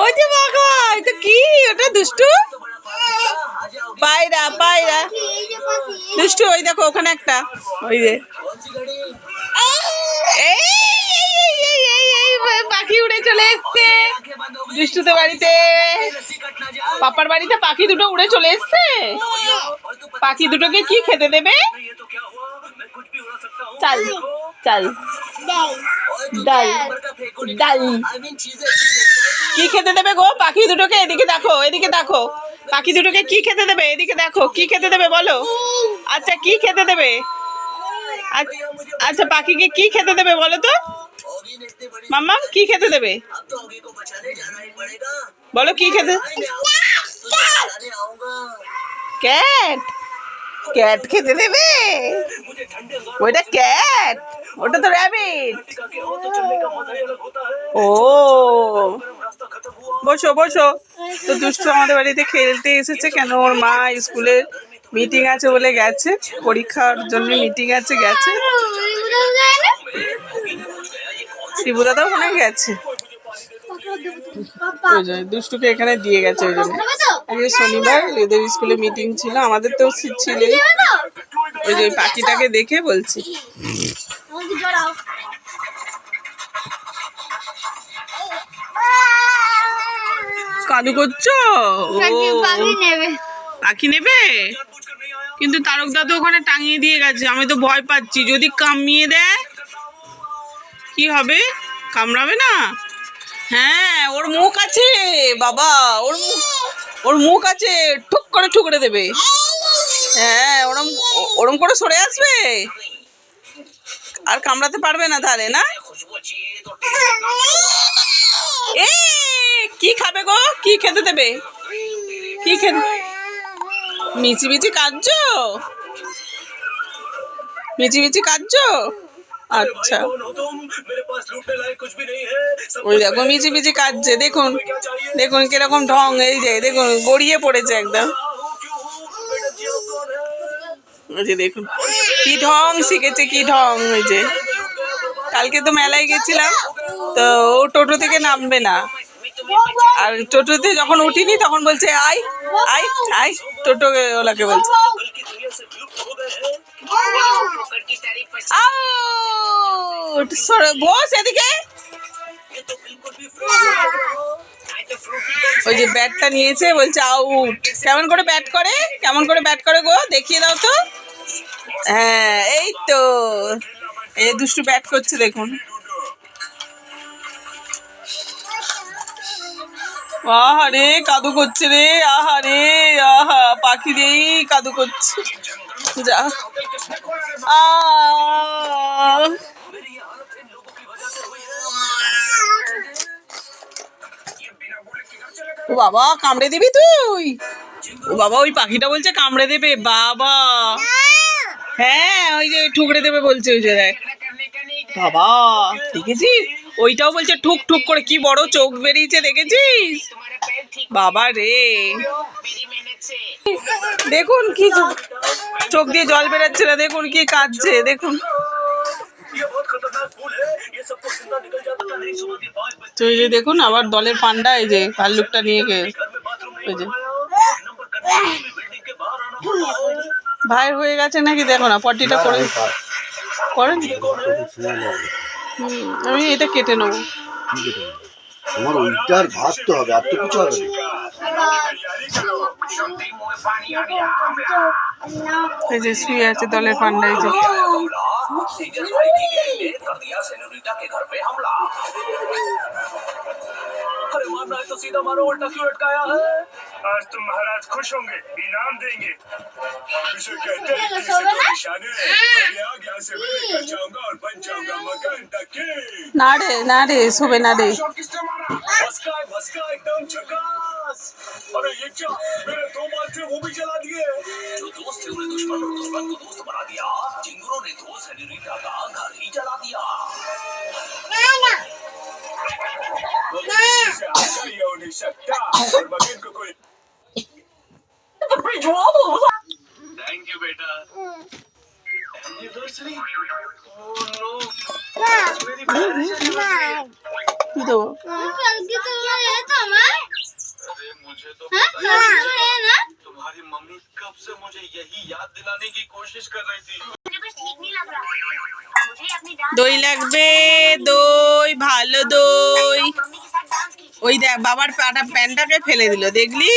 ওই যে বাবা এটা কি? ওটা দুষ্টু? পায়রা পায়রা। দুষ্টু ওই দেখো ওখানে একটা। ওই যে। পাখি উড়ে চলে এসছে। দুষ্টুতে বাড়িতে। পাপার বাড়িতে পাখি দুটো উড়ে চলে এসছে? পাখি দুটোকে কি খেতে দেবে? চাল চাল। ডাল। ডাল। কি খেতে দেবে গো? পাখি দুটোকে এদিকে দেখো এদিকে দেখো। পাখি দুটোকে কি খেতে দেবে? এদিকে দেখো কি খেতে দেবে বলো? আচ্ছা কি খেতে দেবে? আচ- আচ্ছা পাখিকে কি খেতে দেবে বলো তো? মাম্মা কি খেতে দেবে? বলো কি খেতে ক্যাট। ক্যাট খেতে দেবে? ওইটা ক্যাট? ওটা তো র্যাবিট। ও। বসো বসো। তো দুষ্টু আমাদের বাড়িতে খেলতে এসেছে কেন? ওর মা স্কুলে মিটিং আছে বলে গেছে। পরীক্ষার জন্য মিটিং আছে, গেছে। শিবুদাদাও মনে হয় গেছে দুষ্টুকে এখানে দিয়ে গেছে, ওই জন্য। শনিবার এদের স্কুলে মিটিং ছিল, আমাদের তো ছিল ওই যে পাখিটাকে দেখে বলছি। কাদু করছ? পাখি নেবে। কিন্তু তারক দাদু ওখানে টাঙিয়ে দিয়ে গেছে আমি তো ভয় পাচ্ছি। যদি কামিয়ে দেয় কি হবে? কামড়াবে না? হ্যাঁ ওর মুখ আছে বাবা ওর মুখ ওর মুখ আছে ঠুক করে ঠুকরে দেবে। হ্যাঁ ওরম করে সরে আসবে? আর কামড়াতে পারবে না তাহলে, না? এ, কি খাবে গো? কি খেতে দেবে? কি খেতে মিচি মিচি কাঁদছো? মিচি মিচি কাঁদছো? আচ্ছা। ওই দেখো, মিচি মিচি দেখুন। দেখুন কীরকম ঢং, এই যে, দেখুন, গড়িয়ে পড়েছে একদম। যে দেখুন, কি ঢং শিখেছে, কি ঢং ওই যে। কালকে তো মেলায় গেছিলাম, তো ও টোটো থেকে নামবে না। আর টোটোতে যখন উঠিনি, তখন বলছে আই আই আই টোটো ওলাকে বলছে। বস এদিকে। ওই যে ব্যাটটা নিয়েছে, বলছে, আউট। কেমন করে ব্যাট করে? কেমন করে ব্যাট করে গো? দেখিয়ে দাও তো। হ্যাঁ এই তো। এই দুষ্টু ব্যাট করছে, দেখুন। আহা রে, কাদু করছে রে, আহা রে, আহা, পাখি রে, কাদু করছে। যা। আহ। ও বাবা, কামড়ে দিবি তুই? ও বাবা, ওই পাখিটা বলছে কামড়ে দেবে, বাবা। হ্যাঁ ওই যে ঠুকরে দেবে বলছে ওই যে, দেখ। বাবা, দেখেছিস? ওইটাও বলছে ঠুক ঠুক করে, কি বড় চোখ বেরিয়েছে, দেখেছিস? বাবা রে। দেখুন কি চোখ দিয়ে জল বেরাচ্ছে না, দেখুন কি কাঁদছে, দেখুন। দেখুন, আবার দলের পান্ডা এই যে, ভাল্লুকটা নিয়ে গে ওই যে। ভাইয়ের হয়ে গেছে নাকি দেখো না পটিটা করে করেন হুম, আমি এটা কেটে নেবো আমার ওইটার ভাবতে হবে আর তো কিছু হবে না এই যে শুয়ে আছে দলের পান্ডা এই যে अरे मारना है तो सीधा मारो उल्टा क्यों अटकाया है आज तुम महाराज खुश होंगे इनाम देंगे। इसे कहते हैं हाँ। सुबह ना एकदम अरे ये क्या? मेरे दो बाल थे वो भी जला दिए। जो दोस्त थे उन्हें दुश्मन और दुश्मन को दोस्त बना दिया। ने का घर ही जला दिया। ना ना। ना थैंक यू बेटा एनिवर्सरी কি দেবো কালকে তোমরা এসো আমার হ্যাঁ কালকে তোমরা এ না तुम्हारी मम्मी कब से मुझे यही याद दिलाने की कोशिश कर रही थी मुझे कुछ ठीक नहीं लग रहा मुझे अपनी डांस দই লাগবে দই ভালো দই मम्मी के साथ डांस कीजिए ওই দেখ বাবার পাটা প্যান্টটাকে ফেলে দিল দেখলি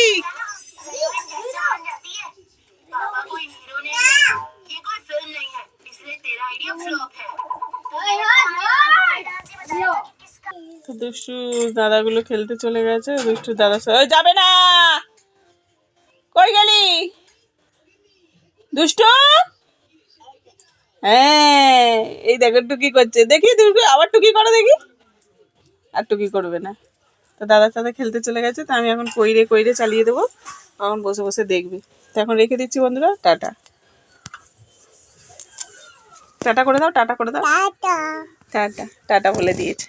তো দুষ্টু দাদাগুলো খেলতে চলে গেছে, দুষ্টু দাদা যাবে না! কই গেলি? দুষ্টু? হ্যাঁ এই দেখো টুকি করছে। দেখি দুষ্টু, আবার টুকি করো দেখি। আর টুকি করবে না। তো দাদার সাথে খেলতে চলে গেছে, তো আমি এখন কইরে কইরে চালিয়ে দেবো। তখন বসে বসে দেখবি। তো এখন রেখে দিচ্ছি বন্ধুরা, টাটা। টাটা করে দাও টাটা করে দাও। টাটা। টাটা বলে দিয়েছে।